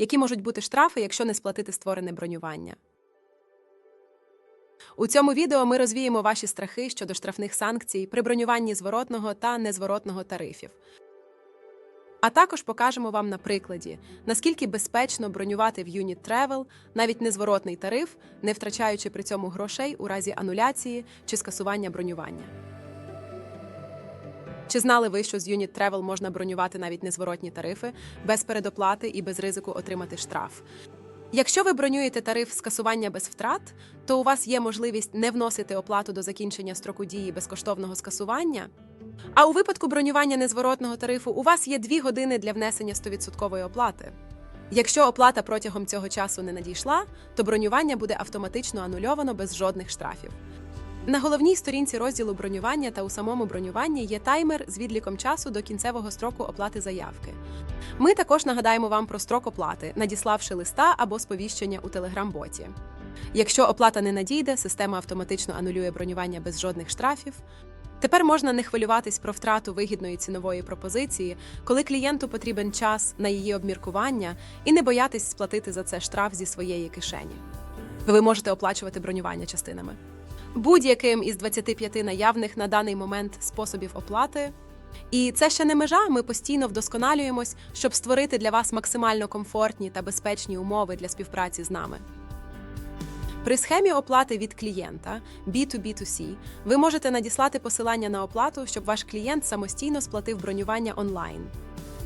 які можуть бути штрафи, якщо не сплатити створене бронювання. У цьому відео ми розвіємо ваші страхи щодо штрафних санкцій при бронюванні зворотного та незворотного тарифів. А також покажемо вам на прикладі, наскільки безпечно бронювати в Unit Travel навіть незворотний тариф, не втрачаючи при цьому грошей у разі ануляції чи скасування бронювання. Чи знали ви, що з Unit Travel можна бронювати навіть незворотні тарифи без передоплати і без ризику отримати штраф? Якщо ви бронюєте тариф скасування без втрат, то у вас є можливість не вносити оплату до закінчення строку дії безкоштовного скасування. А у випадку бронювання незворотного тарифу у вас є 2 години для внесення 100% оплати. Якщо оплата протягом цього часу не надійшла, то бронювання буде автоматично анульовано без жодних штрафів. На головній сторінці розділу бронювання та у самому бронюванні є таймер з відліком часу до кінцевого строку оплати заявки. Ми також нагадаємо вам про строк оплати, надіславши листа або сповіщення у телеграм-боті. Якщо оплата не надійде, система автоматично анулює бронювання без жодних штрафів. Тепер можна не хвилюватись про втрату вигідної цінової пропозиції, коли клієнту потрібен час на її обміркування, і не боятись сплатити за це штраф зі своєї кишені. Ви можете оплачувати бронювання частинами. Будь-яким із 25 наявних на даний момент способів оплати. І це ще не межа. Ми постійно вдосконалюємось, щоб створити для вас максимально комфортні та безпечні умови для співпраці з нами. При схемі оплати від клієнта B2B2C ви можете надіслати посилання на оплату, щоб ваш клієнт самостійно сплатив бронювання онлайн.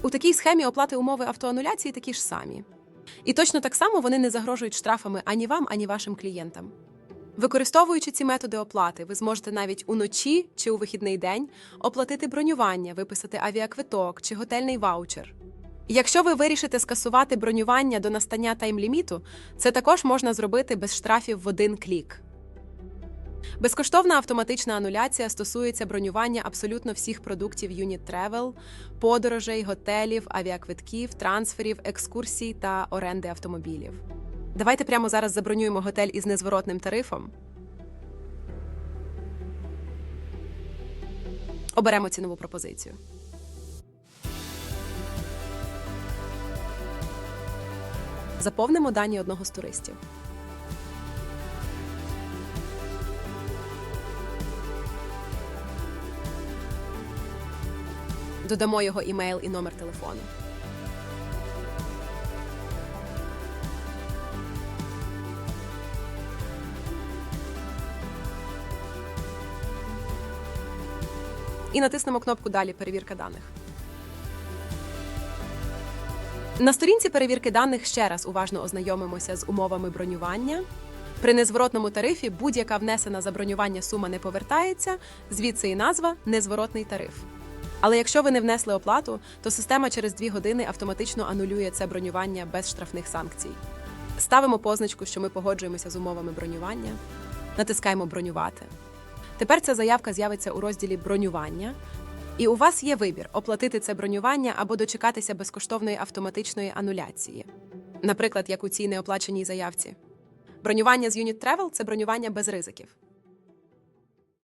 У такій схемі оплати умови автоануляції такі ж самі. І точно так само вони не загрожують штрафами ані вам, ані вашим клієнтам. Використовуючи ці методи оплати, ви зможете навіть уночі чи у вихідний день оплатити бронювання, виписати авіаквиток чи готельний ваучер. Якщо ви вирішите скасувати бронювання до настання таймліміту, це також можна зробити без штрафів в один клік. Безкоштовна автоматична ануляція стосується бронювання абсолютно всіх продуктів Unit Travel, подорожей, готелів, авіаквитків, трансферів, екскурсій та оренди автомобілів. Давайте прямо зараз забронюємо готель із незворотним тарифом. Оберемо цінову пропозицію. Заповнимо дані одного з туристів. Додамо його імейл і номер телефону. І натиснемо кнопку Далі перевірка даних. На сторінці перевірки даних ще раз уважно ознайомимося з умовами бронювання. При незворотному тарифі будь-яка внесена за бронювання сума не повертається, звідси і назва незворотний тариф. Але якщо ви не внесли оплату, то система через 2 години автоматично анулює це бронювання без штрафних санкцій. Ставимо позначку, що ми погоджуємося з умовами бронювання, натискаємо бронювати. Тепер ця заявка з'явиться у розділі бронювання, і у вас є вибір оплатити це бронювання або дочекатися безкоштовної автоматичної ануляції, наприклад, як у цій неоплаченій заявці. Бронювання з Unit Travel – це бронювання без ризиків.